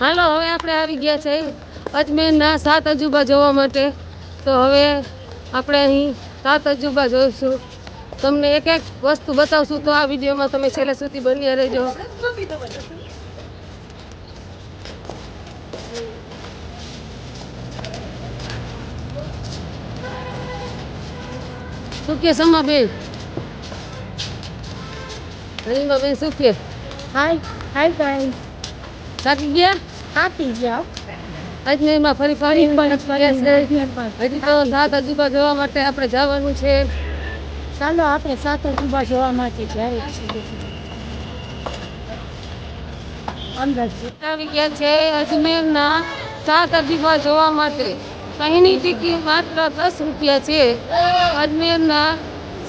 હાલો, હવે આપણે આવી ગયા છે અજમેરના સાત અજુબા જોવા માટે. તો હવે આપણે અહીં સાત અજુબા જોઈશું. તમને એક એક વસ્તુ બતાવશું તો આ વિડીયોમાં તમે છેલ્લે સુધી બન્યા રહેજો. શું કે સમાબેન રહીમાબેન શું કે હાય હાય ગાઈસ થાકી ગયા? આપી જાઓ. અજમેરમાં ફરી ફરી હજી તો સાત અજુબા જોવા માટે આપણે જવાનું છે. ચાલો આપણે સાત અજુબા જોવા માટે જાય અંદર આવી ગયા છે અજમેરના સાત અજુબા જોવા માટે. અહીંની ટિકિટ માત્ર દસ રૂપિયા છે. અજમેરના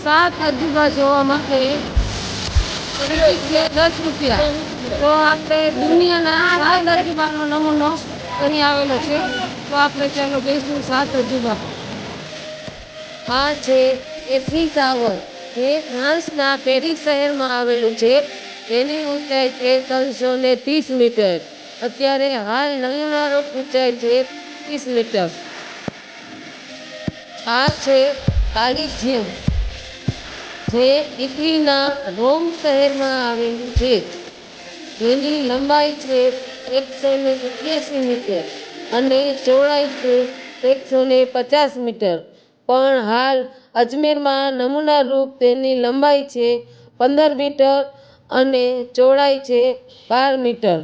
સાત અજુબા જોવા માટે. દસ રૂપિયા તો આપણે દુનિયાના અજુબાનો નમૂનો અહીં આવેલો છે. તો આપણે ચાલો બેસવું સાત અજુબા. આ છે એફી ટાવર. જે ફ્રાન્સના પેરિસ શહેરમાં આવેલું છે. તેની ઊંચાઈ છે ત્રણસો ને ત્રીસ મીટર. અત્યારે હાલ નવીનારો ઊંચાઈ છે ત્રીસ મીટર. આ છે કાળી જીમ. જે ઇટલીના રોમ શહેરમાં આવેલું છે. જેની લંબાઈ છે એકસો ને એક્યાસી મીટર અને ચોડાઈ છે એકસો ને પચાસ મીટર. પણ હાલ અજમેરમાં નમૂનારૂપ તેની લંબાઈ છે પંદર મીટર અને ચોડાઈ છે બાર મીટર.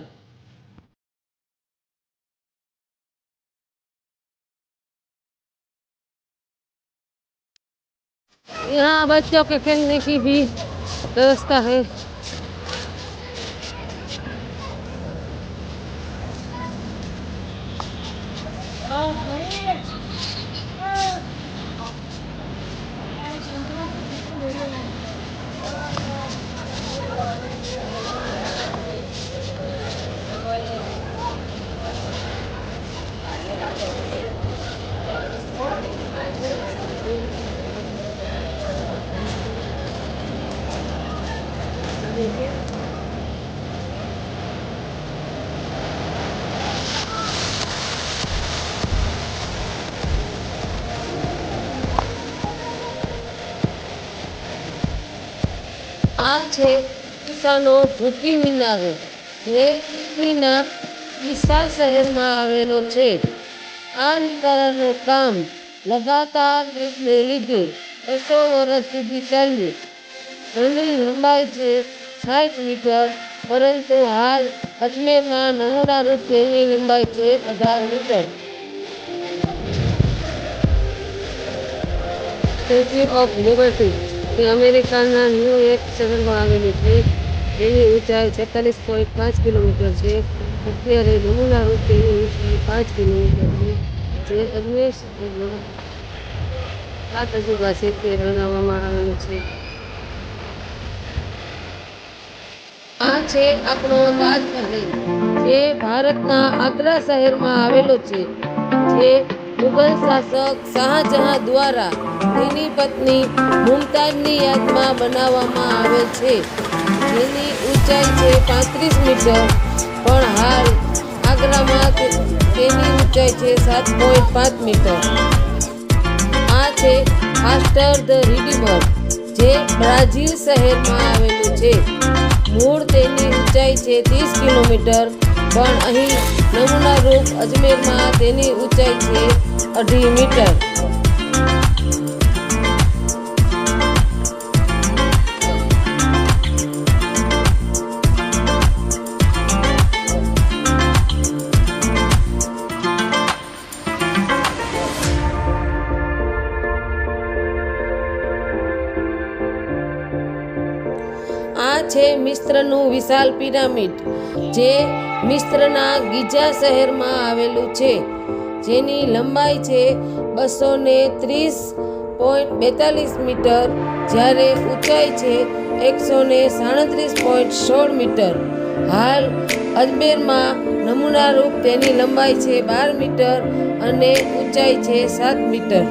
यहाँ बच्चों के खेलने की भी व्यवस्था है આ છે કિસ્સાનો ઝૂકી મિનારો, જે ઇટલીના વિશાળ શહેરમાં આવેલો છે. આ મિનારાનું કામ લગાતાર રીતને લીધે બસો વર્ષ સુધી ચાલ્યું. એની લંબાઈ છે, સાઠ મીટર, પરંતુ હાલ અજમેરમાં નર્મદા રૂપ તેની લંબાઈ છે અઢાર મીટર. સ્ટેચ્યુ of લિબર્ટી તે અમેરિકાના ન્યૂયોર્ક શહેરમાં આવેલી છે. એની ઊંચાઈ છેતાલીસ પોઈન્ટ પાંચ કિલોમીટર છે. અત્યારે નમૂના રૂપે ઊંચાઈ પાંચ કિલોમીટર છે. જે અજમેર શહેરમાં સાત અજુબા છે તે બનાવવામાં આવેલું છે. આ છે આપણો તાજમહેલ જે ભારતના આગ્રા શહેરમાં આવેલો છે. જે મુગલ શાસક શાહજહાં દ્વારા તેની પત્ની મુમતાજની યાદમાં બનાવવામાં આવે છે. જેની ઊંચાઈ છે પાંત્રીસ મીટર, પણ હાલ આગ્રામાં તેની ઊંચાઈ છે સાત પોઈન્ટ પાંચ મીટર. આ છે આસ્ટર ધ રિડીમર, જે બ્રાઝિલ શહેરમાં આવેલું છે. મૂળ તેની ઊંચાઈ છે ત્રીસ કિલોમીટર, પણ અહીં નમૂના રૂપ અજમેરમાં તેની ઊંચાઈ છે અઢી મીટર. આ છે મિસ્ત્રનું વિશાલ પિરામિડ. જે મિસ્ત્રના ગીજા શહેરમાં આવેલું છે. જેની લંબાઈ છે બસો ને ત્રીસ પોઈન્ટ બેતાલીસ મીટર, જ્યારે ઊંચાઈ છે એકસો ને સાડત્રીસ પોઈન્ટ સોળ મીટર. હાલ અજમેરમાં નમૂનારૂપ તેની લંબાઈ છે બાર મીટર અને ઊંચાઈ છે સાત મીટર.